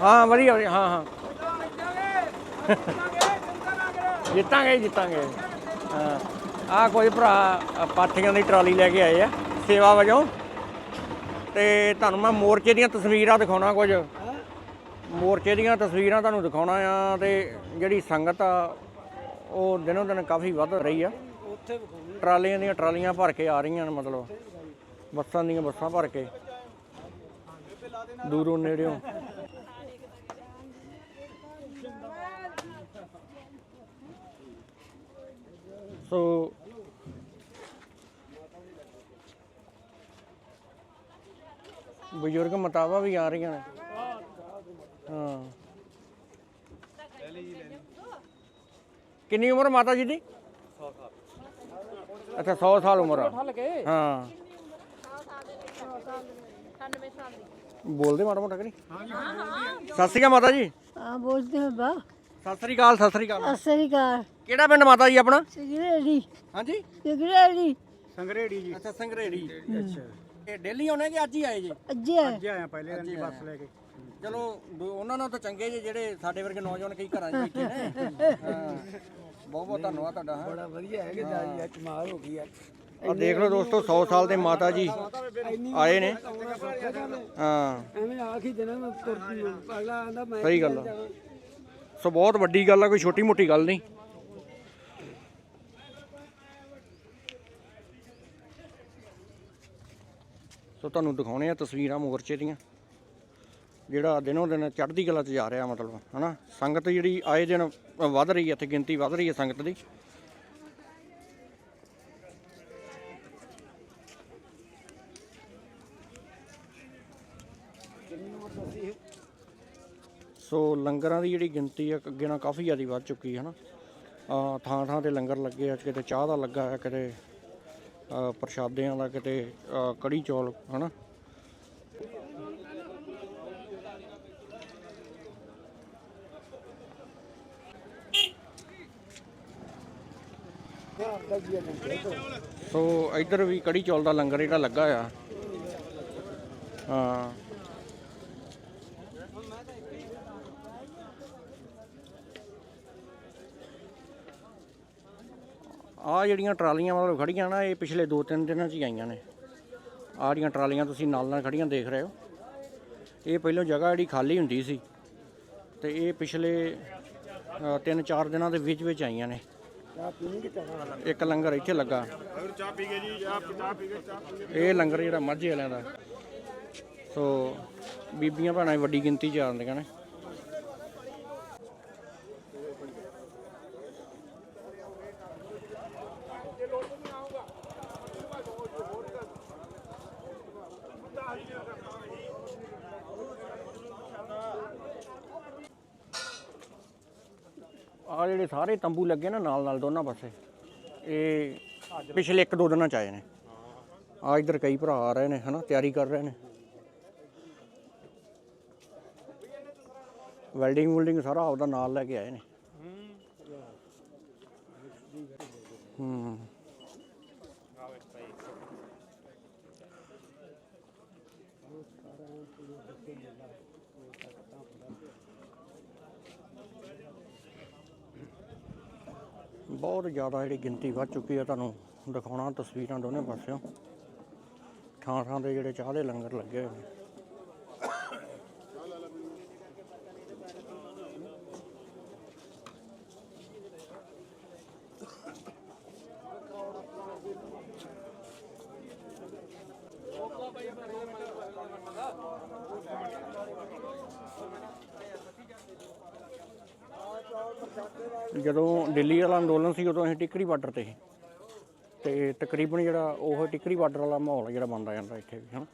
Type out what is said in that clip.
ਹਾਂ ਵਧੀਆ ਵਧੀਆ, ਹਾਂ ਹਾਂ। ਜਿੱਤਾਂਗੇ ਜਿੱਤਾਂਗੇ। ਹਾਂ। ਆ ਕੋਈ ਭਰਾ ਅ, ਪਾਥੀਆਂ ਦੀ ਟਰਾਲੀ ਲੈ ਕੇ ਆਏ ਆ ਸੇਵਾ ਵਜੋਂ। ਤੇ ਤੁਹਾਨੂੰ ਮੈਂ ਮੋਰਚੇ ਦੀਆਂ ਤਸਵੀਰਾਂ ਦਿਖਾਉਣਾ ਕੁਝ। ਮੋਰਚੇ ਦੀਆਂ ਤਸਵੀਰਾਂ ਤੁਹਾਨੂੰ ਦਿਖਾਉਣਾ ਆ ਤੇ ਜਿਹੜੀ ਸੰਗਤ ਆ ਉਹ ਦਿਨੋਂ ਦਿਨ ਕਾਫੀ ਵੱਧ ਰਹੀ ਆ। ਟਰਾਲੀਆਂ ਦੀਆਂ ਟਰਾਲੀਆਂ ਭਰ ਕੇ ਆ ਰਹੀਆਂ ਨੇ ਮਤਲਬ। ਬੱਸਾਂ ਦੀਆਂ ਬੱਸਾਂ ਭਰ ਕੇ। ਦੂਰੋਂ ਨੇੜਿਓਂ। ਸੋ ਬਜ਼ੁਰਗ ਮਤਾਵਾ ਵੀ ਆ ਰਹੀਆਂ ਨੇ। ਹਾਂ। ਕਿੰਨੀ ਉਮਰ ਮਾਤਾ ਜੀ ਦੀ? 100 ਸਾਲ ਅੱਛਾ 100 ਸਾਲ ਉਮਰ ਆ। ਹਾਂ। ਬੋਲਦੇ ਮਾੜਾ ਮੋਟਾ ਕਿ ਨਹੀਂ? ਸਤਿ ਸ਼੍ਰੀ ਅਕਾਲ ਮਾਤਾ ਜੀ। ਹਾਂ ਬੋਲਦੇ ਹਾਂ ਬਾ ਸਤਿ ਸ਼੍ਰੀ ਅਕਾਲ ਸਤਿ ਸ਼੍ਰੀ ਅਕਾਲ। ਅਸਰੀ ਕਾਰ ਕਿਹੜਾ ਪਿੰਡ ਮਾਤਾ ਜੀ ਆਪਣਾ? ਸਿਗਰੇੜੀ। ਹਾਂਜੀ? ਸਿਗਰੇੜੀ। ਸੰਗਰੇੜੀ ਜੀ। ਅੱਛਾ ਸੰਗਰੇੜੀ। ਅੱਛਾ। ਇਹ ਡੇਲੀ ਆਉਣੇ ਕਿ ਅੱਜ ਹੀ ਆਏ ਜੀ? ਅੱਜੇ ਆਇਆ ਪਹਿਲੇ ਦਿਨ ਦੀ ਬੱਸ ਲੈ ਕੇ। ਚਲੋ ਉਹਨਾਂ ਨਾਲ ਤਾਂ ਚੰਗੇ ਜੀ ਜਿਹੜੇ ਸਾਡੇ ਵਰਗੇ ਨੌਜਵਾਨ ਕਈ ਘਰਾਂ 'ਚ ਬੈਠੇ ਨੇ। ਹਾਂ। ਬਹੁਤ ਬਹੁਤ ਧੰਨਵਾਦ ਤੁਹਾਡਾ ਹਾਂ। ਬੜਾ ਵਧੀਆ ਹੈ ਕਿ ਦਾਈ ਅੱਜ ਕਮਾਲ ਹੋ ਗਈ ਅੱਜ ਆ ਦੇਖ ਲਓ ਦੋਸਤੋ 100 ਸਾਲ ਦੇ ਮਾਤਾ ਜੀ ਆਏ ਨੇ। ਹਾਂ। ਐਵੇਂ ਆਖੀ ਦੇਣਾ ਮੈਂ ਤੁਰਦੀ ਹਾਂ ਪਹਿਲਾਂ ਆਂਦਾ ਮੈਂ ਸਹੀ ਗੱਲ ਆ। ਸੋ ਬਹੁਤ ਵੱਡੀ ਗੱਲ ਆ ਕੋਈ ਛੋਟੀ ਮੋਟੀ ਗੱਲ ਨਹੀਂ। ਸੋ ਤੁਹਾਨੂੰ ਦਿਖਾਉਣੇ ਆ ਤਸਵੀਰਾਂ ਮੋਰਚੇ ਦੀਆਂ ਜਿਹੜਾ ਦਿਨੋਂ ਦਿਨ ਚੜ੍ਹਦੀ ਕਲਾ 'ਚ ਜਾ ਰਿਹਾ ਮਤਲਬ ਹਨਾ? ਸੰਗਤ ਜਿਹੜੀ ਆਏ ਦਿਨ ਵੱਧ ਰਹੀ ਹੈ ਇੱਥੇ ਗਿਣਤੀ ਵੱਧ ਰਹੀ ਹੈ ਸੰਗਤ ਦੀ। ਸੋ ਲੰਗਰਾਂ ਦੀ ਜਿਹੜੀ ਗਿਣਤੀ ਆ, ਅੱਗੇ ਨਾਲ ਕਾਫੀ ਜ਼ਿਆਦਾ ਵੱਧ ਚੁੱਕੀ ਹੈ ਨਾ। ਥਾਂ ਥਾਂ ਤੇ ਲੰਗਰ ਲੱਗੇ ਆ, ਕਿਤੇ ਚਾਹ ਦਾ ਲੱਗਾ ਆ ਕਿਤੇ ਪ੍ਰਸ਼ਾਦਿਆਂ ਦਾ, ਕਿਤੇ ਕੜੀ ਚੌਲ, ਹਨਾ। ਸੋ ਇੱਧਰ ਵੀ ਕੜੀ ਚੌਲ ਦਾ ਲੰਗਰ ਜਿਹੜਾ ਲੱਗਾ ਆ। ਹਾਂ ਆ ਜਿਹੜੀਆਂ ਟਰਾਲੀਆਂ ਮਤਲਬ ਖੜੀਆਂ ਨਾ, ਇਹ ਪਿਛਲੇ 2-3 ਦਿਨਾਂ 'ਚ ਹੀ ਆਈਆਂ ਨੇ। ਆਹ ਜਿਹੜੀਆਂ ਟਰਾਲੀਆਂ ਤੁਸੀਂ ਨਾਲ ਨਾਲ ਖੜੀਆਂ ਦੇਖ ਰਹੇ ਹੋ, ਇਹ ਪਹਿਲਾਂ ਜਗ੍ਹਾ ਜਿਹੜੀ ਖਾਲੀ ਹੁੰਦੀ ਸੀ ਤੇ ਇਹ ਪਿਛਲੇ 3-4 ਦਿਨਾਂ ਦੇ ਵਿੱਚ ਵਿੱਚ ਆਈਆਂ ਨੇ। ਇੱਕ ਲੰਗਰ ਇੱਥੇ ਲੱਗਾ। ਇਹ ਲੰਗਰ ਜਿਹੜਾ ਮਾਝੇ ਵਾਲਿਆਂ ਦਾ। ਸੋ ਬੀਬੀਆਂ ਭੈਣਾਂ ਦੀ ਵੱਡੀ ਗਿਣਤੀ 'ਚ ਆਉਂਦੀਆਂ ਨੇ। ਆ ਜਿਹੜੇ ਸਾਰੇ ਤੰਬੂ ਲੱਗੇ ਨਾ ਨਾਲ ਨਾਲ ਦੋਨਾਂ ਪਾਸੇ, ਇਹ ਪਿਛਲੇ ਇੱਕ ਦੋ ਦਿਨਾਂ ਚ ਆਏ ਨੇ। ਆ ਇੱਧਰ ਕਈ ਭਰਾ ਆ ਰਹੇ ਨੇ, ਹਨਾ, ਤਿਆਰੀ ਕਰ ਰਹੇ ਨੇ। ਵੈਲਡਿੰਗ ਵੁਲਡਿੰਗ ਸਾਰਾ ਆਪਦਾ ਨਾਲ ਲੈ ਕੇ ਆਏ ਨੇ। ਹੂੰ। ਬਹੁਤ ਜ਼ਿਆਦਾ ਜਿਹੜੀ ਗਿਣਤੀ ਵੱਧ ਚੁੱਕੀ ਹੈ ਤੁਹਾਨੂੰ ਦਿਖਾਉਣਾ ਤਸਵੀਰਾਂ ਦੋਨੇ ਪਾਸਿਓਂ। ਥਾਂ ਥਾਂ ਤੇ ਜਿਹੜੇ ਚਾਹ ਦੇ ਲੰਗਰ ਲੱਗੇ ਹੋਏ ਨੇ। ਜਦੋਂ ਦਿੱਲੀ ਵਾਲਾ ਅੰਦੋਲਨ ਸੀ, ਉਦੋਂ ਅਸੀਂ ਟਿਕਰੀ ਬਾਰਡਰ ਤੇ ਸੀ। ਤੇ ਤਕਰੀਬਨ ਜਿਹੜਾ ਉਹ ਟਿਕਰੀ ਬਾਰਡਰ ਵਾਲਾ ਮਾਹੌਲ ਜਿਹੜਾ ਬਣਦਾ ਜਾਂਦਾ ਇੱਥੇ ਵੀ, ਹਨਾ?